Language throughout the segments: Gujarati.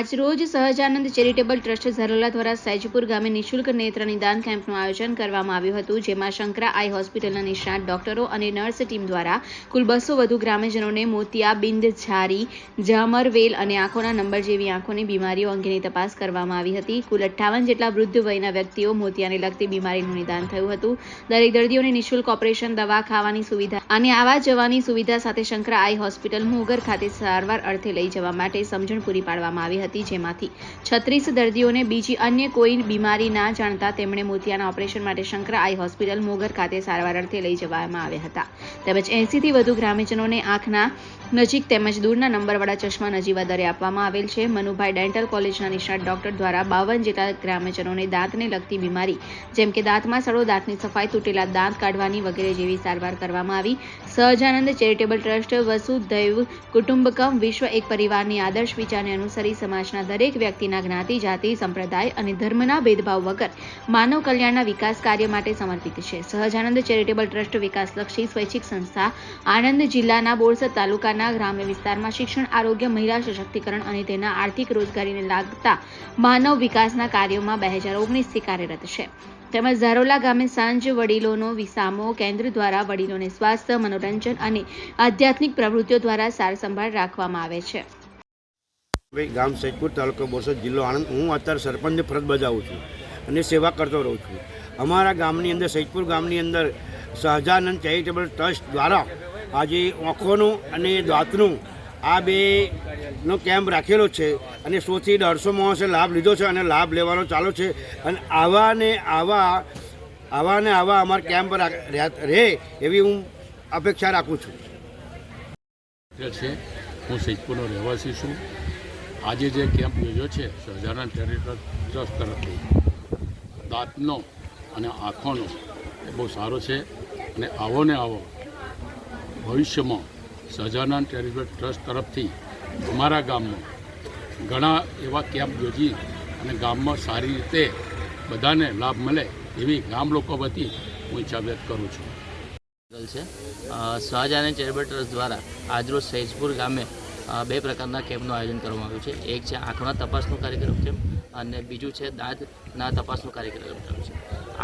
આજરોજ સહજાનંદ ચેરિટેબલ ટ્રસ્ટ ઝરોલા દ્વારા સૈજપુર ગામે નિઃશુલ્ક નેત્ર નિદાન કેમ્પનું આયોજન કરવામાં આવ્યું હતું, જેમાં શંકરા આઈ હોસ્પિટલના નિષ્ણાત ડોક્ટરો અને નર્સ ટીમ દ્વારા કુલ બસો વધુ ગ્રામ્યજનોને મોતિયાબિંદ ઝારી, ઝામર, વેલ અને આંખોના નંબર જેવી આંખોની બીમારીઓ અંગેની તપાસ કરવામાં આવી હતી. કુલ અઠ્ઠાવન જેટલા વૃદ્ધ વયના વ્યક્તિઓ મોતિયાને લગતી બીમારીનું નિદાન થયું હતું. દરેક દર્દીઓને નિઃશુલ્ક ઓપરેશન, દવા, ખાવાની સુવિધા અને આવા જવાની સુવિધા સાથે શંકરા આઈ હોસ્પિટલ મુગર ખાતે સારવાર અર્થે લઈ જવા માટે સમજણ પૂરી પાડવામાં આવી હતી. જેમાંથી છત્રીસ દર્દીઓને બીજી અન્ય કોઈ બીમારી ના જાણતા તેમણે મોતિયાના ઓપરેશન માટે શંકર આઈ હોસ્પિટલ મોગર ખાતે સારવાર અર્થે લઈ જવામાં આવ્યા હતા. તેમજ એંસીથી વધુ ગ્રામ્યજનોને આંખના નજીક તેમજ દૂરના નંબરવાળા ચશ્મા નજીવા દરે આપવામાં આવેલ છે. મનુભાઈ ડેન્ટલ કોલેજના નિષ્ણાત ડોક્ટર દ્વારા બાવન જેટલા ગ્રામ્યજનોને દાંતને લગતી બીમારી, જેમ કે દાંતમાં સડો, દાંતની સફાઈ, તૂટેલા દાંત કાઢવાની વગેરે જેવી સારવાર કરવામાં આવી. સહજાનંદ ચેરિટેબલ ટ્રસ્ટ વસુધૈવ કુટુંબકમ વિશ્વ એક પરિવારની આદર્શ વિચારને અનુસરી સમાજના દરેક વ્યક્તિના જ્ઞાતિ, જાતિ, સંપ્રદાય અને ધર્મના ભેદભાવ વગર માનવ કલ્યાણના વિકાસ કાર્ય માટે સમર્પિત છે. સહજાનંદ ચેરિટેબલ ટ્રસ્ટ વિકાસલક્ષી સ્વૈચ્છિક સંસ્થા આણંદ જિલ્લાના બોરસદ તાલુકાના ગ્રામ્ય વિસ્તારમાં શિક્ષણ, આરોગ્ય, મહિલા સશક્તિકરણ અને તેના આર્થિક રોજગારીને લાગતા માનવ વિકાસના કાર્યોમાં બે હજાર ઓગણીસથી કાર્યરત છે. તેમજ ઝારોલા ગામે સાંજ વડીલોનો વિસામો કેન્દ્ર દ્વારા વડીલોને સ્વાસ્થ્ય, મનોરંજન અને આધ્યાત્મિક પ્રવૃત્તિઓ દ્વારા સાર સંભાળ રાખવામાં આવે છે. ભાઈ, ગામ સૈદપુર તાલુકો બોરસદ જિલ્લો આણંદ. હું અત્યારે સરપંચની ફરજ બજાવું છું અને સેવા કરતો રહું છું. અમારા ગામની અંદર સૈદપુર ગામની અંદર સહજાનંદ ચેરિટેબલ ટ્રસ્ટ દ્વારા આજે ઓખોનું અને દાંતનું આ બે નો કેમ્પ રાખેલો છે અને સોથી દોઢસો માણસે લાભ લીધો છે અને લાભ લેવાનો ચાલુ છે. અને આવા ને આવા આવા ને આવા અમારા કેમ્પ રહે એવી હું અપેક્ષા રાખું છું. છે. હું સૈદપુરનો રહેવાસી છું. આજે જે કેમ્પ યોજ્યો છે સહજાનંદ ચેરિટેબલ ટ્રસ્ટ તરફથી દાંતનો અને આંખોનો એ બહુ સારો છે અને આવો ને આવો ભવિષ્યમાં સહજાનંદ ચેરિટેબલ ટ્રસ્ટ તરફથી અમારા ગામમાં ઘણા એવા કેમ્પ યોજી અને ગામમાં સારી રીતે બધાને લાભ મળે એવી ગામ લોકો વતી હું ઈચ્છા વ્યક્ત કરું છું. છે અ, ચેરિટેબલ ટ્રસ્ટ દ્વારા આજરોજ સૈજપુર ગામે બે પ્રકારના કેમ્પનું આયોજન કરવામાં આવ્યું છે. એક છે આંખના તપાસનો કાર્યક્રમ છે અને બીજું છે દાંતના તપાસનો કાર્યક્રમ છે.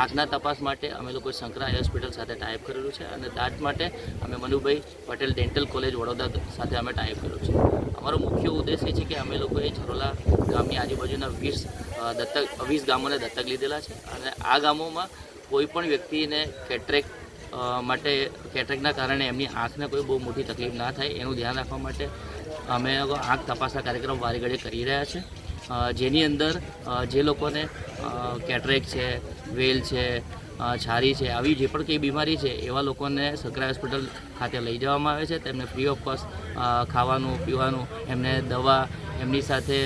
આંખના તપાસ માટે અમે લોકો શંકરા હોસ્પિટલ સાથે ટાઈપ કરેલું છે અને દાંત માટે અમે મનુભાઈ પટેલ ડેન્ટલ કોલેજ વડોદરા સાથે અમે ટાઈપ કર્યું છે. અમારો મુખ્ય ઉદ્દેશ એ છે કે અમે લોકોએ છરોલા ગામની આજુબાજુના વીસ દત્તક, વીસ ગામોને દત્તક લીધેલા છે અને આ ગામોમાં કોઈ પણ વ્યક્તિને કેટરેક માટે કેટરેકના કારણે એમની આંખને કોઈ બહુ મોટી તકલીફ ના થાય એનું ધ્યાન રાખવા માટે અમે આંખ તપાસના કાર્યક્રમ વારીઘડે કરી રહ્યા છે. જેની અંદર જે લોકોને કેટરેક છે, વેલ છે છારી છે, આવી જે પણ કંઈ બીમારી છે, એવા લોકોને સરકારી હોસ્પિટલ ખાતે લઈ જવામાં આવે છે. તેમને ફ્રી ઓફ કોસ્ટ ખાવાનું, પીવાનું, એમને દવા, એમની સાથે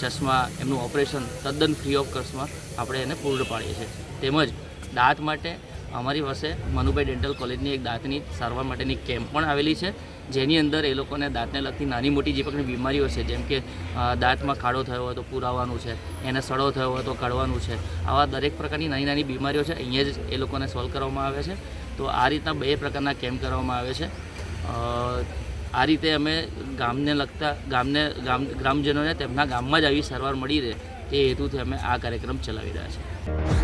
ચશ્મા, એમનું ઓપરેશન તદ્દન ફ્રી ઓફ કોસ્ટમાં આપણે એને પૂર્ણ પાડીએ છીએ. તેમજ દાંત માટે અમારી પાસે મનુભાઈ ડેન્ટલ કોલેજની એક દાંતની સારવાર માટેની કેમ્પ પણ આવેલી છે, જેની અંદર એ લોકોને દાંતને લગતી નાની મોટી જે પણ બીમારીઓ છે, જેમ કે દાંતમાં ખાડો થયો હોય તો પુરાવાનું છે, એને સડો થયો હોય તો કાઢવાનું છે, આવા દરેક પ્રકારની નાની નાની બીમારીઓ છે, અહીંયા જ એ લોકોને સોલ્વ કરવામાં આવે છે. તો આ રીતના બે પ્રકારના કેમ્પ કરવામાં આવે છે. આ રીતે અમે ગામને લગતા, ગામને, ગામ, ગ્રામજનોને તેમના ગામમાં જ આવી સારવાર મળી રહે તે હેતુથી અમે આ કાર્યક્રમ ચલાવી રહ્યા છીએ.